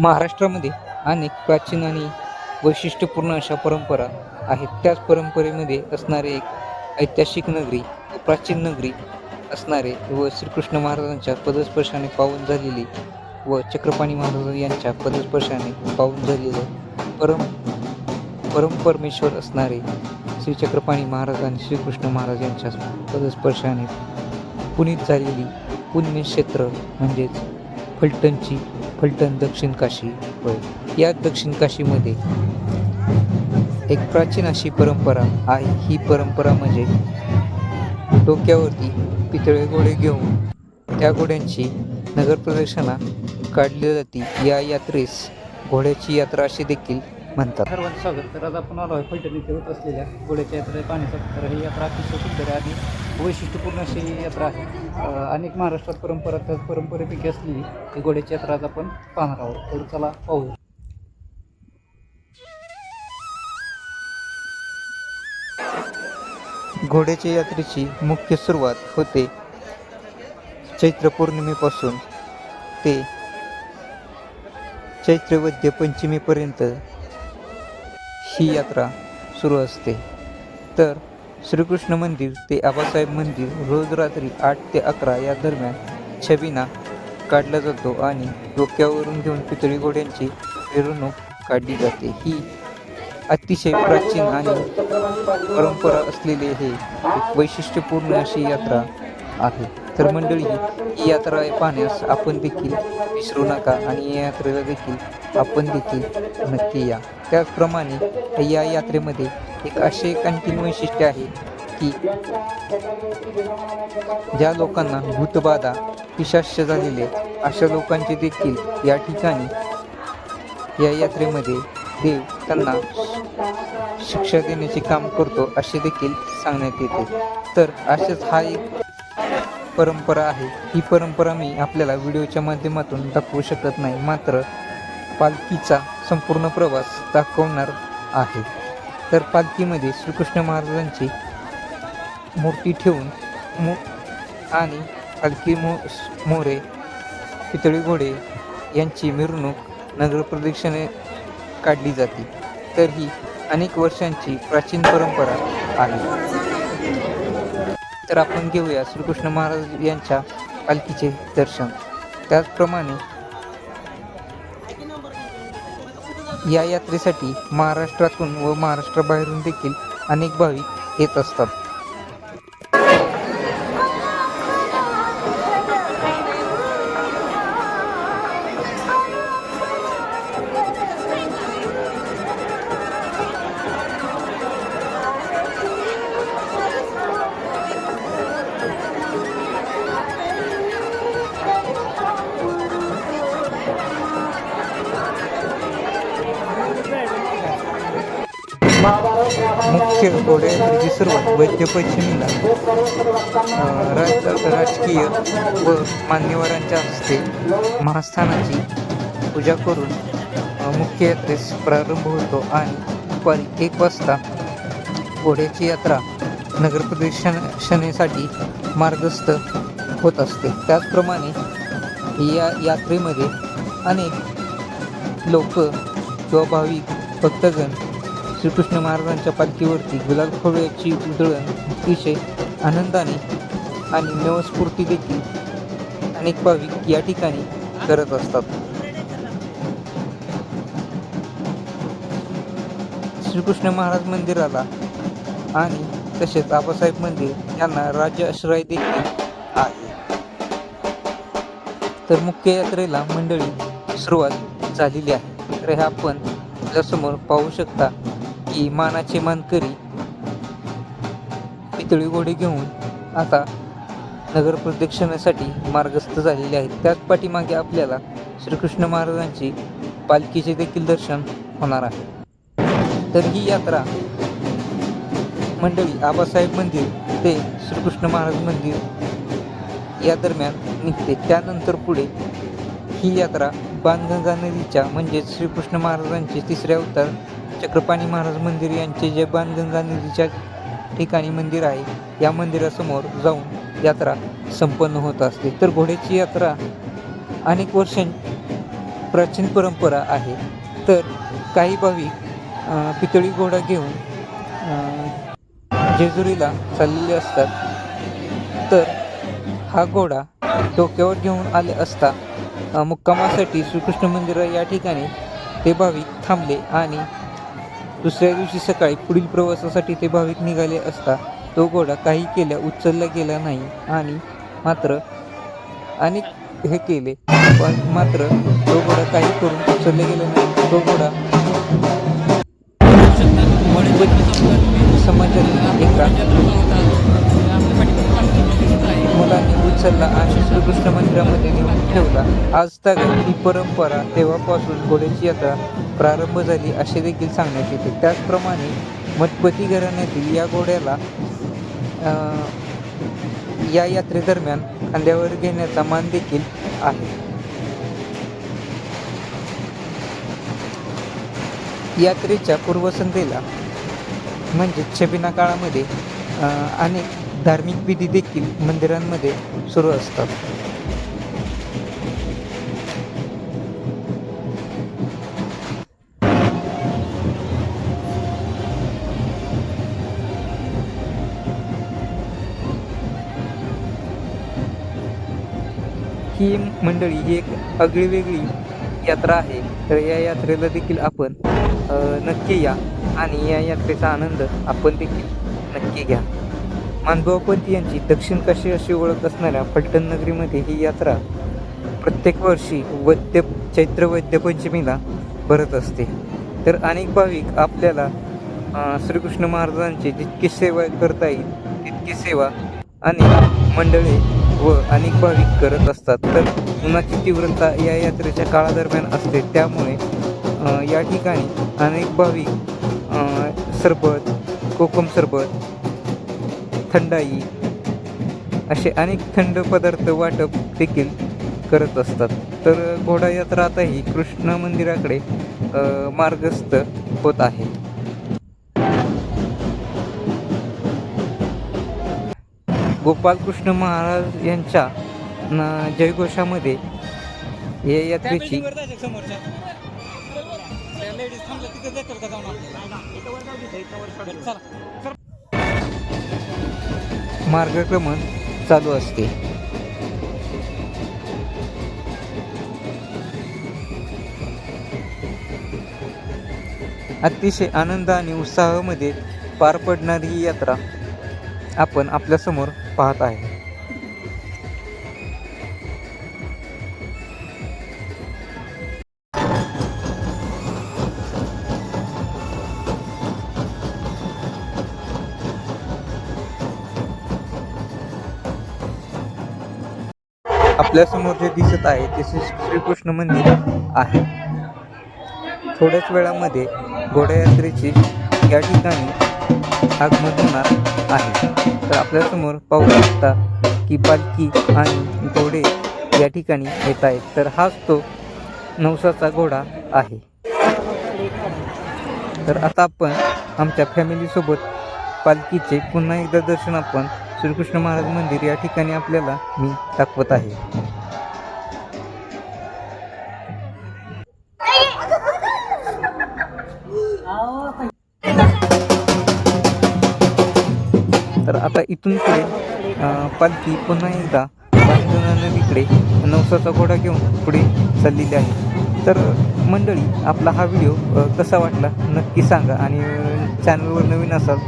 महाराष्ट्रामध्ये अनेक प्राचीन आणि वैशिष्ट्यपूर्ण अशा परंपरा आहेत. त्याच परंपरेमध्ये असणारे एक ऐतिहासिक नगरी व प्राचीन नगरी असणारे व श्रीकृष्ण महाराजांच्या पदस्पर्शाने पावन झालेली व चक्रपाणी महाराज यांच्या पदस्पर्शाने पावन झालेलं परम परमपरमेश्वर असणारे श्री चक्रपाणी महाराज आणि श्रीकृष्ण महाराज यांच्या पदस्पर्शाने पुनीत झालेली पुण्यक्षेत्र म्हणजेच फलटणची फलटण दक्षिण काशी होय. या दक्षिण काशीमध्ये एक प्राचीन अशी परंपरा आहे. ही परंपरा म्हणजे डोक्यावरती पितळे घोडे घेऊन त्या घोड्यांची नगर प्रदक्षिणा काढली जाते. या यात्रेस घोड्याची यात्रा अशी देखील म्हणतात. सर्वांचं स्वागत तर आज आपण आलो आहे फलटण इथे होत असलेल्या घोड्याच्या यात्रे पाहण्याचा तर ही यात्रा अतिशय सुंदर आहे आणि वैशिष्ट्यपूर्ण अशी ही यात्रा आहे. अनेक महाराष्ट्रात परंपरा त्या परंपरेपैकी असलेली ही घोड्याची यात्रा आज आपण पाहणार आहोत. तर चला पाहू. घोड्याच्या यात्रेची मुख्य सुरुवात होते चैत्र पौर्णिमेपासून ते चैत्र वद्य पंचमीपर्यंत ही यात्रा सुरू असते. तर श्रीकृष्ण मंदिर ते आबासाहेब मंदिर रोज रात्री आठ ते अकरा या दरम्यान छबिना काढला जातो आणि डोक्यावरून घेऊन पितळी घोड्यांची मिरवणूक काढली जाते. ही अतिशय प्राचीन आणि परंपरा असलेले हे एक वैशिष्ट्यपूर्ण अशी यात्रा आहे. तर मंडळी ही यात्रा पाहण्यास आपण देखील विसरू नका आणि या यात्रेला देखील आपण देखील नक्की या. त्याचप्रमाणे या यात्रेमध्ये एक असे एक आणखीन वैशिष्ट्य आहे की ज्या लोकांना भूतबाधा पिशाश्य झालेले अशा लोकांचे देखील या ठिकाणी या यात्रेमध्ये देव त्यांना शिक्षा देण्याचे काम करतो असे देखील सांगण्यात येते. तर असेच हा एक परंपरा आहे. ही परंपरा मी आपल्याला व्हिडिओच्या माध्यमातून दाखवू शकत नाही. मात्र पालखीचा संपूर्ण प्रवास दाखवणार आहे. तर पालखीमध्ये श्रीकृष्ण महाराजांची मूर्ती ठेवून मु आणि पालखी मो मोरे पितळी घोडे यांची मिरवणूक नगर प्रदक्षिणे काढली जाते. तर ही अनेक वर्षांची प्राचीन परंपरा आहे. तर आपण घेऊया श्रीकृष्ण महाराज यांच्या पालखीचे दर्शन. त्याचप्रमाणे या यात्रेसाठी महाराष्ट्रातून व महाराष्ट्राबाहेरून देखील अनेक भाविक येत असतात. मुख्य घोड्याची सुरुवात वैद्य पश्चिमीला राज राजकीय व मान्यवरांच्या हस्ते महास्थानाची पूजा करून मुख्य यात्रेस प्रारंभ होतो आणि दुपारी एक वाजता घोड्याची यात्रा नगर प्रदर्शनेसाठी मार्गस्थ होत असते. त्याचप्रमाणे या यात्रेमध्ये अनेक लोक किंवा भाविक भक्तगण श्रीकृष्ण महाराजांच्या पालखीवरती गुलाल खोव्याची उधळण अतिशय आनंदाने आणि नवस्फूर्ती देखील अनेक भाविक या ठिकाणी करत असतात. श्रीकृष्ण महाराज मंदिराला आणि तसेच आबासाहेब मंदिर यांना राज्य आश्रय देखील आहे. तर मुख्य यात्रेला मंडळी सुरुवात झालेली आहे. तर हे आपण समोर पाहू शकता. की मानाचे मानकरी पितळी घोडे घेऊन आता नगर प्रदक्षिणेसाठी मार्गस्थ झालेले आहेत. त्याच पाठीमागे आपल्याला श्रीकृष्ण महाराजांची पालखीचे देखील दर्शन होणार आहे. तर ही यात्रा मंडळी आबासाहेब मंदिर ते श्रीकृष्ण महाराज मंदिर या दरम्यान निघते. त्यानंतर पुढे ही यात्रा बाणगंगा नदीच्या म्हणजेच श्रीकृष्ण महाराजांचे तिसरे अवतार चक्रपाणी महाराज मंदिर यांचे जे बाणगंगा नदीच्या ठिकाणी मंदिर आहे या मंदिरासमोर जाऊन यात्रा संपन्न होत असते. तर घोड्याची यात्रा अनेक वर्षां प्राचीन परंपरा आहे. तर काही भाविक पितळी घोडा घेऊन जेजुरीला चाललेले असतात. तर हा घोडा डोक्यावर घेऊन आले असता मुक्कामासाठी श्रीकृष्ण मंदिर या ठिकाणी ते भाविक थांबले आणि दुसऱ्या दिवशी सकाळी पुढील प्रवासासाठी ते भाविक निघाले असता तो घोडा काही केल्या उचलला गेला नाही आणि मात्र अनेक हे केले. पण मात्र तो घोडा काही करून उचलला गेला नाही. तो घोडा समाजातील एका मुलांनी उचलला आणि श्रीकृष्ण मंदिरामध्ये नेऊन ठेवला. आज तक ही परंपरा तेव्हापासून घोड्याची यात्रा प्रारंभ झाली असे देखील सांगण्यात येते. त्याचप्रमाणे मठपती घराण्यातील या घोड्याला या यात्रेदरम्यान खांद्यावर घेण्याचा मान देखील आहे. यात्रेच्या पूर्वसंध्येला म्हणजे छबिना काळामध्ये अनेक धार्मिक विधी देखील मंदिरांमध्ये सुरू असतात. ही मंडळी ही एक आगळी वेगळी यात्रा आहे. तर या यात्रेला देखील आपण नक्की या आणि या यात्रेचा आनंद आपण देखील नक्की घ्या. मानभावपंत यांची? दक्षिण काशी अशी ओळख असणाऱ्या फलटण नगरीमध्ये ही यात्रा प्रत्येक वर्षी वैद्य चैत्र वैद्य पंचमीला भरत असते. तर अनेक भाविक आपल्याला श्रीकृष्ण महाराजांची जितकी सेवा करता येईल तितकी सेवा आणि मंडळे व अनेक भाविक करत असतात. तर उन्हाची तीव्रता या यात्रेच्या काळादरम्यान असते. त्यामुळे या ठिकाणी अनेक भाविक सरबत कोकम सरबत थंडाई असे अनेक थंड पदार्थ वाटप देखील करत असतात. तर घोडा यात्रा आता ही कृष्ण मंदिराकडे मार्गस्थ होत आहे. गोपालकृष्ण महाराज यांच्या न- जयघोषामध्ये या यात्रेची मार्गक्रमण चालू असते. अतिशय आनंद आणि उत्साहामध्ये पार पडणारी ही यात्रा आपण आपल्यासमोर पाहत आहे. आपल्यासमोर जे दिसत आहे ते श्री श्रीकृष्ण मंदिर आहे. थोड्याच वेळामध्ये घोडायात्रेची या ठिकाणी आगमन होणार आहे. तर आपल्यासमोर पाहू शकता की पालखी आणि घोडे या ठिकाणी येत आहेत. तर हाच तो नवसाचा घोडा आहे. तर आता आपण आमच्या फॅमिलीसोबत पालखीचे पुन्हा एकदा दर्शन आपण श्रीकृष्ण महाराज मंदिर या ठिकाणी आपल्याला मी दाखवत आहे. आता इथून पुढे पालखी पुन्हा एकदा नदीकडे नवसाचा घोडा घेऊन पुढे चाललेली आहे. तर मंडळी आपला हा व्हिडिओ कसा वाटला? नक्की सांगा आणि चॅनलवर नवीन असाल